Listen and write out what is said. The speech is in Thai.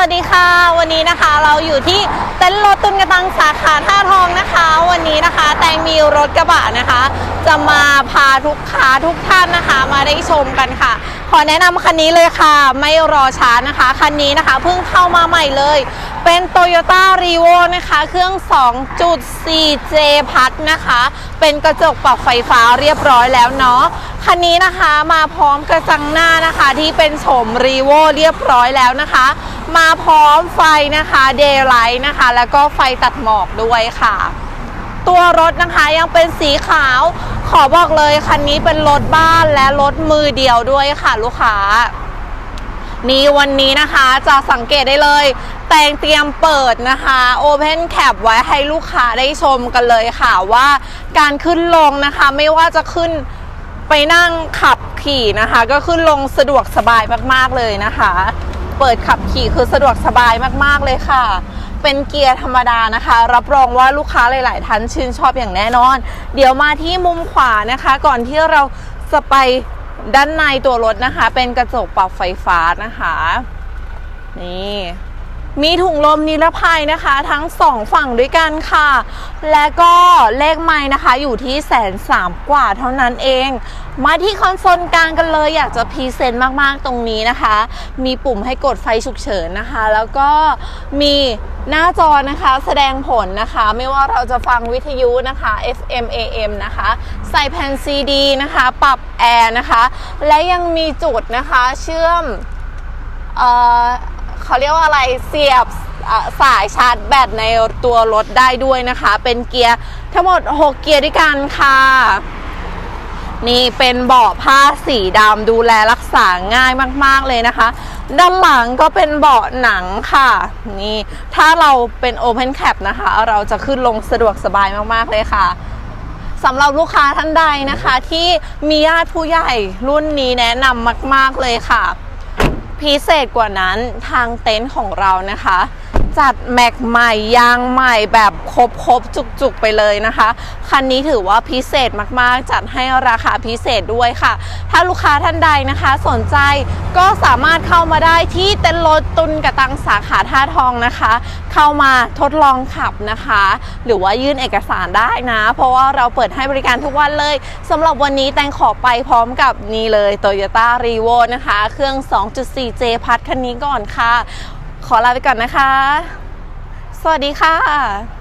วัสดีค่ะ วันนี้นะคะเราอยู่ที่เต็นท์รถตุนกระตังสาขาท่าทองนะคะ วันนี้นะคะ แตงมีรถกระบะนะคะ จะมาพาทุกค้าทุกท่านนะคะ มาได้ชมกันค่ะ ขอแนะนำคันนี้เลยค่ะ ไม่รอช้านะคะ คันนี้นะคะเพิ่งเข้ามาใหม่เลย เป็น Toyota r e v o นะคะ เครื่อง 2.4J พัดนะคะ เป็นกระจกปรับไฟฟ้าเรียบร้อยแล้วเนาะคันนี้นะคะมาพร้อมกระจังหน้านะคะที่เป็นโฉมรีโวเรียบร้อยแล้วนะคะ มาพร้อมไฟนะคะเดย์ไลท์นะคะ แล้วก็ไฟตัดหมอกด้วยค่ะ ตัวรถนะคะยังเป็นสีขาว ขอบอกเลยคันนี้เป็นรถบ้านและรถมือเดียวด้วยค่ะลูกค้านี่วันนี้นะคะจะสังเกตได้เลย แต่งเตรียมเปิดนะคะ Open Cap ไว้ให้ลูกค้าได้ชมกันเลยค่ะว่าการขึ้นลงนะคะ ไม่ว่าจะขึ้นไปนั่งขับขี่นะคะ ก็ขึ้นลงสะดวกสบายมาก ๆ เลยนะคะ เปิดขับขี่คือสะดวกสบายมากๆเลยค่ะ เป็นเกียร์ธรรมดานะคะ รับรองว่าลูกค้าหลาย ๆ ท่านชื่นชอบอย่างแน่นอน เดี๋ยวมาที่มุมขวานะคะ ก่อนที่เราจะไปด้านในตัวรถนะคะ เป็นกระจกปรับไฟฟ้านะคะ นี่ มีถุงลมนิรภัยนะคะ ทั้งสองฝั่งด้วยกันค่ะ และก็เลขไม้นะคะอยู่ที่แสนสามกว่าเท่านั้นเอง มาที่คอนโซลกลางกันเลยอยากจะพรีเซนต์มากๆตรงนี้นะคะ มีปุ่มให้กดไฟฉุกเฉินนะคะ แล้วก็มีหน้าจอนะคะแสดงผลนะคะ ไม่ว่าเราจะฟังวิทยุนะคะ FM AM นะคะ ใส่แผ่นซีดีนะคะ ปรับแอร์นะคะ และยังมีจุดนะคะเชื่อมเอ่อ เขาเรียกว่าอะไรเสียบสายชาร์จแบตในตัวรถได้ด้วยนะคะ เป็นเกียร์ทั้งหมด 6 เกียร์ด้วยกันค่ะ นี่เป็นเบาะผ้าสีดำดูแลรักษาง่ายมาก ๆ เลยนะคะ ด้านหลังก็เป็นเบาะหนังค่ะ นี่ ถ้าเราเป็น Open Cap นะคะ เราจะขึ้นลงสะดวกสบายมาก ๆ เลยค่ะสำหรับลูกค้าท่านใดนะคะ ที่มีญาติผู้ใหญ่รุ่นนี้แนะนำมาก ๆ เลยค่ะ พิเศษกว่านั้นทางเต็นท์ของเรานะคะ จัดแม็กใหม่ยางใหม่แบบครบครบจุกๆไปเลยนะคะ คันนี้ถือว่าพิเศษมากๆ จัดให้ราคาพิเศษด้วยค่ะ ถ้าลูกค้าท่านใดนะคะสนใจก็สามารถเข้ามาได้ที่เต็นท์รถตุนกระตังสาขาท่าทองนะคะ เข้ามาทดลองขับนะคะ หรือว่ายื่นเอกสารได้นะ เพราะว่าเราเปิดให้บริการทุกวันเลยสำหรับวันนี้แตงขอไปพร้อมกับนี่เลย Toyota r e v o นะคะ เครื่อง 2.4J พัดคันนี้ก่อนค่ะ ขอลาไปก่อนนะคะ สวัสดีค่ะ